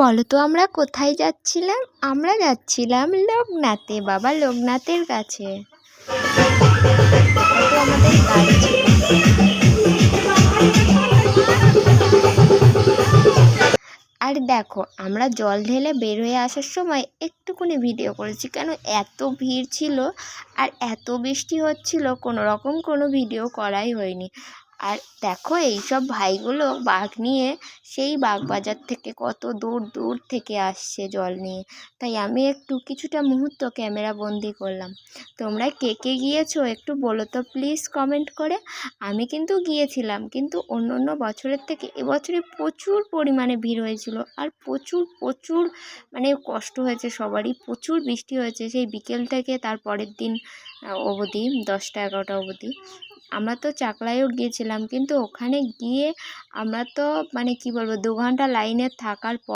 বলো তো আমরা কোথায় যাচ্ছিলাম? আমরা যাচ্ছিলাম লোকনাথে, বাবা, লোকনাথের কাছে। আর দেখো, আমরা জল ঢেলে বের হয়ে আসার সময় একটুকুনি ভিডিও করেছি, কেন এত ভিড় ছিল আর এত বৃষ্টি হচ্ছিল কোনো রকম কোনো ভিডিও করাই হয়নি। আর দেখো এইসব ভাইগুলো বাঘ নিয়ে সেই বাগবাজার থেকে কত দূর দূর থেকে আসছে জল নিয়ে। তাই আমি একটু কিছুটা মুহূর্ত ক্যামেরা বন্দি করলাম। তোমরা কে কে গিয়েছো একটু বলো তো প্লিজ কমেন্ট করে। আমি কিন্তু গিয়েছিলাম, কিন্তু অন্য অন্য বছরের থেকে এবছরে প্রচুর পরিমাণে ভিড় হয়েছিল আর প্রচুর প্রচুর মানে কষ্ট হয়েছে সবারই, প্রচুর বৃষ্টি হয়েছে। সেই বিকেল থেকে তার পরের দিন অবধি, দশটা, এগারোটা অবধি। আমরা তো চাকলায়ও গিয়েছিলাম, কিন্তু ওখানে গিয়ে আমরা তো মানে কি বলব, দু ঘণ্টা লাইনে থাকার পর